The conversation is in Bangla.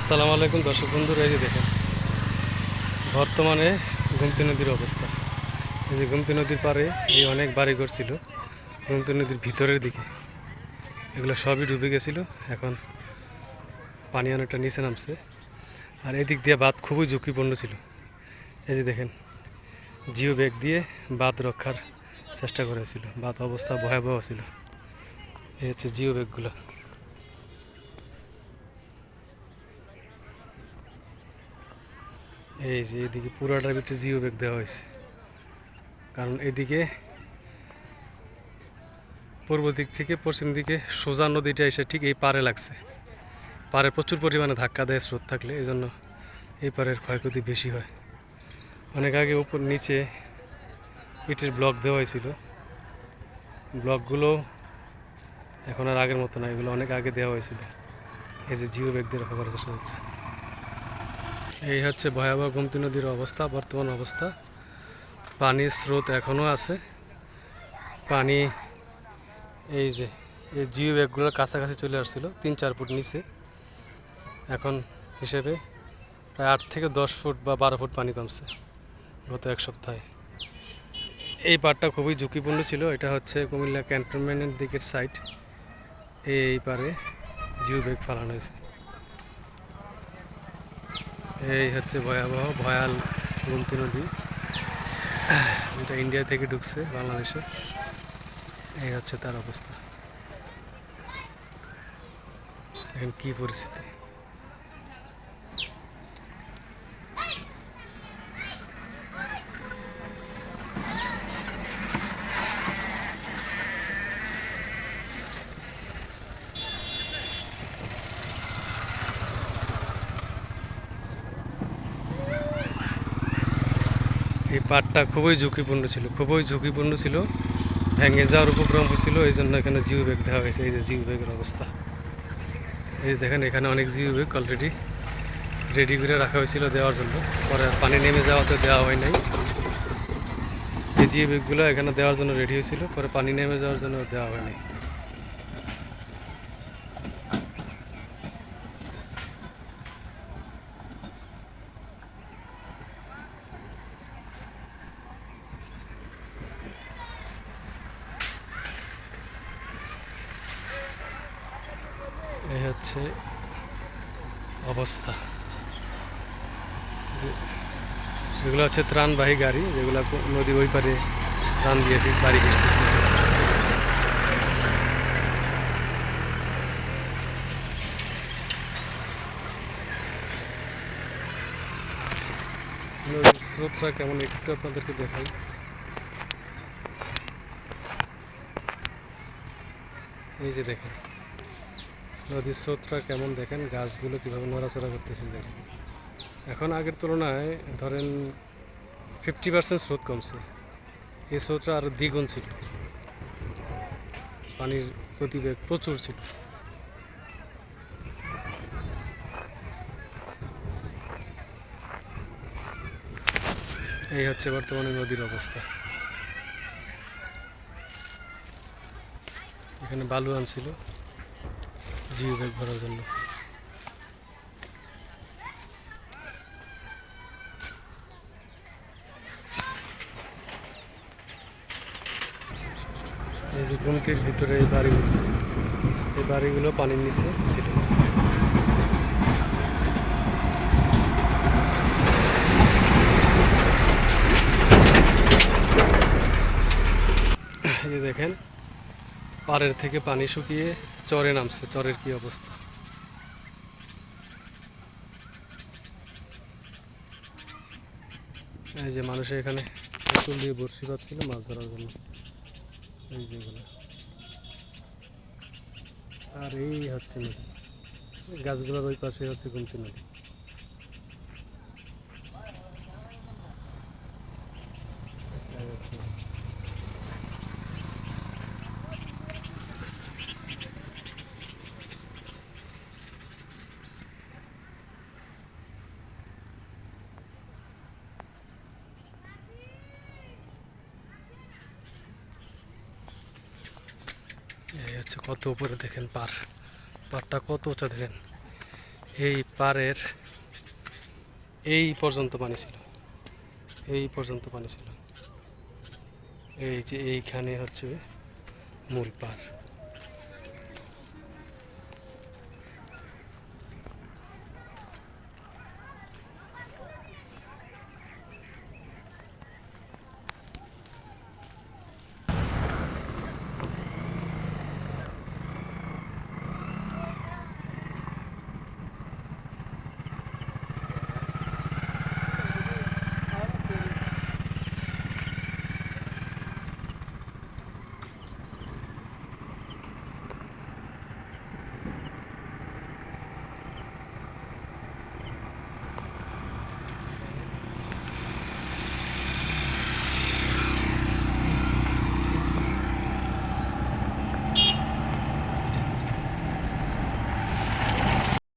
আসসালামু আলাইকুম দর্শক বন্ধুরা, এই যে দেখেন, বর্তমানে গুমতি নদীর অবস্থা। এই যে গুমতি নদীর পাড়ে এই অনেক বাড়িঘর ছিল। গুমতি নদীর ভিতরের দিকে এগুলো সবই ডুবে গেছিল। এখন পানি অনেকটা নিচে নামছে। আর এদিক দিয়ে বাঁধ খুবই ঝুঁকিপূর্ণ ছিল। এই যে দেখেন, জিও ব্যাগ দিয়ে বাঁধ রক্ষার চেষ্টা করেছিল বাঁধ অবস্থা ভয়াবহ ছিল। এই হচ্ছে জিও ব্যাগগুলো। এই যে এদিকে পুরাটার ভিতরে জিও ব্যাগ দেওয়া হয়েছে। কারণ এদিকে পূর্ব দিক থেকে পশ্চিম দিকে সোজা নদীটা এসে ঠিক এই পারে লাগছে। পারে প্রচুর পরিমাণে ধাক্কা দেয় স্রোত থাকলে এই জন্য এই পারের ক্ষয়ক্ষতি বেশি হয়। অনেক আগে উপর নিচে ইটের ব্লক দেওয়া হয়েছিল। ব্লকগুলো এখন আর আগের মতো না, এগুলো অনেক আগে দেওয়া হয়েছিল। এই যে জিও ব্যাগ দিয়ে রক্ষা করার চেষ্টা হচ্ছে এই হচ্ছে ভয়াবহ গোমতী নদীর অবস্থা, বর্তমান অবস্থা। পানির স্রোত এখনও আছে। পানি এই যে, এই জিও ব্যাগগুলোর কাছাকাছি চলে আসছিল, তিন চার ফুট নিচে। এখন হিসেবে প্রায় আট থেকে দশ ফুট বা বারো ফুট পানি কমছে গত এক সপ্তাহে। এই পাড়টা খুবই ঝুঁকিপূর্ণ ছিল, এটা হচ্ছে কুমিল্লা ক্যান্টনমেন্টের দিকের সাইড এই পারে জিও ব্যাগ ফালানো হয়েছে। এই হচ্ছে ভয়াবহ, ভয়াল গুমতি নদী। এটা ইন্ডিয়া থেকে ঢুকছে বাংলাদেশে। এই হচ্ছে তার অবস্থা। এখন কী পরিস্থিতি? এই পাটটা খুবই ঝুঁকিপূর্ণ ছিল, খুবই ঝুঁকিপূর্ণ ছিল। ভেঙে যাওয়ার উপক্রম হয়েছিল এই জন্য এখানে জিও ব্যাগ দেওয়া হয়েছে, এই যে জিও ব্যাগের অবস্থা। এই দেখেন, এখানে অনেক জিও ব্যাগ অলরেডি রেডি করে রাখা হয়েছিল দেওয়ার জন্য। পরে পানি নেমে যাওয়াতে দেওয়া হয় নাই। এই জিও ব্যাগগুলো এখানে দেওয়ার জন্য রেডি হয়েছিল, পরে পানি নেমে যাওয়ার জন্য দেওয়া হয় এই হচ্ছে অবস্থা। যে- এগুলো হচ্ছে ত্রাণবাহী গাড়ি, যেগুলো নদীর ওই পারে ত্রাণ দিয়ে বাড়ি ঘেসতেছে স্রোতটা কেমন একটু আপনাদেরকে দেখাই। এই যে দেখেন। নদীর স্রোতটা কেমন দেখেন? গাছগুলো কীভাবে নড়াচড়া করতেছে দেখেন। এখন আগের তুলনায় ধরেন ফিফটি পার্সেন্ট স্রোত কমছে। এই স্রোতটা আরও দ্বিগুণ ছিল। পানির গতিবেগ প্রচুর ছিল। এই হচ্ছে বর্তমানে নদীর অবস্থা। এখানে বালু আনছিল। জিও ব্যাগ ভরার জন্য। এই যে গুমতির ভিতরে এই বাড়িগুলো এই বাড়িগুলো পানির নিচে ছিল। দেখেন, পাড়ের থেকে পানি শুকিয়ে চরে নামছে, চরের কি অবস্থা? এই যে মানুষে এখানে পুতুল দিয়ে বড়শি পাচ্ছিল মাছ ধরার জন্য। এই যেগুলো আর এই হচ্ছে নদী। গাছগুলোর ওই পাশে হচ্ছে গুমতি নদী এই হচ্ছে নদী। এই হচ্ছে কত উপরে দেখেন পার। পারটা কত উঁচা দেখেন। এই পারের এই পর্যন্ত পানি ছিল। এই পর্যন্ত পানি ছিল। এই যে এইখানে হচ্ছে মূল পাড়